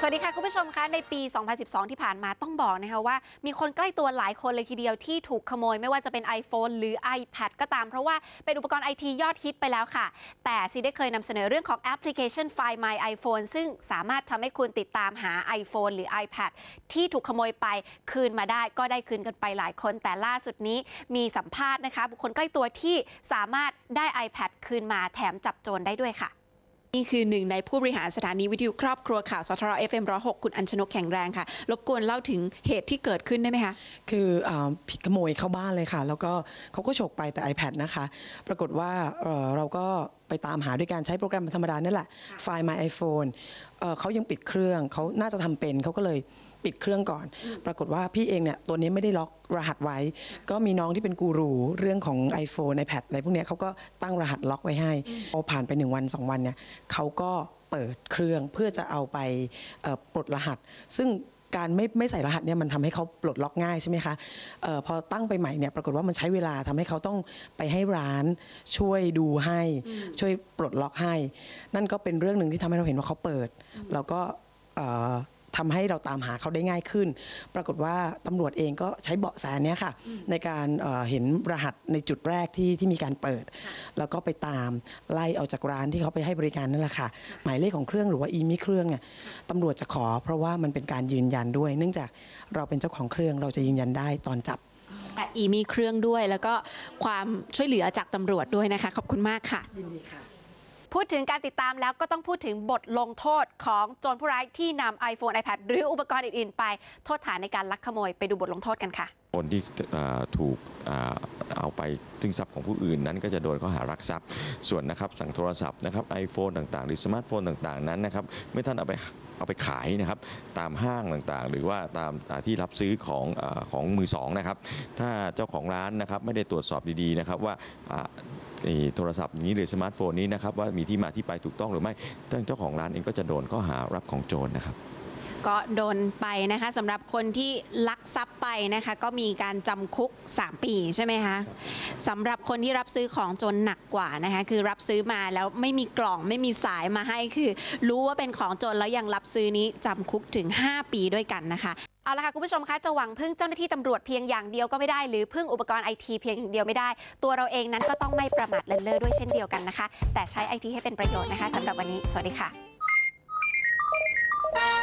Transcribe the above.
สวัสดีค่ะ คุณผู้ชมคะในปี 2012 ที่ผ่านมาต้องบอกนะคะว่า มีคนใกล้ตัวหลายคนเลยทีเดียวที่ถูกขโมยไม่ว่าจะเป็น iPhone หรือ iPad ก็ตาม เพราะว่าเป็นอุปกรณ์ไอทียอดฮิตไปแล้วค่ะ แต่ซีได้เคยนำเสนอเรื่องของแอปพลิเคชัน Find My iPhone ซึ่งสามารถทำให้คุณติดตามหา iPhone หรือ iPad ที่ถูกขโมยไปคืนมาได้ก็ได้คืนกันไปหลายคน แต่ล่าสุดนี้มีสัมภาษณ์นะคะ บุคคลใกล้ตัวที่สามารถได้ iPad คืนมาแถมจับโจรได้ด้วยค่ะ นี่คือหนึ่งในผู้บริหารสถานีวิทยุครอบครัวข่าวสทร FM 106คุณอัญชนกแข็งแรงค่ะ รบกวนเล่าถึงเหตุที่เกิดขึ้นได้ไหมคะ คืออาผิดขโมยเข้าบ้านเลยค่ะ แล้วก็เขาก็ฉกไปแต่ iPad นะคะ ปรากฏว่าเอ่อเราก็ไปตามหาด้วยการใช้โปรแกรมธรรมดานี่แหละ ไฟล์ My iPhone เอ่อเขายังปิดเครื่องเขาน่าจะทำเป็นเขาก็เลยปิดเครื่องก่อน ปรากฏว่าพี่เองเนี่ยตัวนี้ไม่ได้ล็อกรหัสไว้ ก็มีน้องที่เป็นกูรูเรื่องของ iPhone iPad อะไรพวกเนี้ยเขาก็ตั้งรหัสล็อกไว้ให้พอผ่านไปหนึ่งวันสองวันเนี่ยเขาก็เปิดเครื่องเพื่อจะเอาไปเอ่อปลดรหัส ซึ่ง การไม่ไม่ใส่รหัสเนี่ยมันทำให้เขาปลดล็อกง่ายใช่ไหมคะเออพอตั้งไปใหม่เนี่ยปรากฏว่ามันใช้เวลาทำให้เขาต้องไปให้ร้านช่วยดูให้ ช่วยปลดล็อกให้ นั่นก็เป็นเรื่องหนึ่งที่ทำให้เราเห็นว่าเขาเปิด แล้วก็เอ่อ ทำให้เราตามหาเขาได้ง่ายขึ้น ปรากฏว่าตำรวจเองก็ใช้เบาะแสเนี้ยค่ะ ในการเอ่อเห็นรหัสในจุดแรกที่ที่มีการเปิด แล้วก็ไปตามไล่เอาจากร้านที่เขาไปให้บริการนั่นแหละค่ะ หมายเลขของเครื่องหรือว่าอีมิเครื่องเนี่ยตำรวจจะขอ เพราะว่ามันเป็นการยืนยันด้วย เนื่องจากเราเป็นเจ้าของเครื่องเราจะยืนยันได้ตอนจับและอีมีเครื่องด้วย แล้วก็ความช่วยเหลือจากตำรวจด้วยนะคะ ขอบคุณมากค่ะยินดีค่ะ พูดถึงการติดตามแล้วก็ต้องพูดถึงบทลงโทษของโจรผู้ร้ายที่นำ iPhone iPad หรืออุปกรณ์อื่นๆ ไปโทษฐานในการลักขโมยไปดูบทลงโทษกันค่ะคนที่ถูกเอาไปซึ่งทรัพย์ของผู้อื่นนั้นก็จะโดนข้อหารักทรัพย์ ส่วนนะครับสั่งโทรศัพท์นะครับไอโฟนต่างๆ หรือสมาร์ทโฟนต่างๆนั้นนะครับเมื่อท่านเอาไปเอาไปขายนะครับตามห้างต่างๆ หรือว่าตามที่รับซื้อของอของมือสองนะครับถ้าเจ้าของร้านนะครับไม่ได้ตรวจสอบดีๆนะครับว่าโทรศัพท์นี้หรือสมาร์ทโฟนนี้นะครับว่ามีที่มาที่ไปถูกต้องหรือไม่เจ้าของร้านเองก็จะโดนข้อหารับของโจรนะครับ ก็โดนไปนะคะสำหรับคนที่ลักทรัพย์ไปนะคะก็มีการจำคุก 3 ปีใช่ไหมคะสำหรับคนที่รับซื้อของจนหนักกว่านะคะคือรับซื้อมาแล้วไม่มีกล่องไม่มีสายมาให้คือ รู้ว่าเป็นของจนแล้วยังรับซื้อนี้จำคุกถึง 5 ปีด้วยกันนะคะเอาละค่ะคุณผู้ชมคะจะหวังพึ่งเจ้าหน้าที่ตำรวจเพียงอย่างเดียวก็ไม่ได้หรือพึ่งอุปกรณ์ไอทีเพียงอย่างเดียวไม่ได้ ตัวเราเองนั้นก็ต้องไม่ประมาทเลินเล่อด้วยเช่นเดียวกันนะคะ แต่ใช้ไอทีให้เป็นประโยชน์นะคะสำหรับวันนี้ สวัสดีค่ะ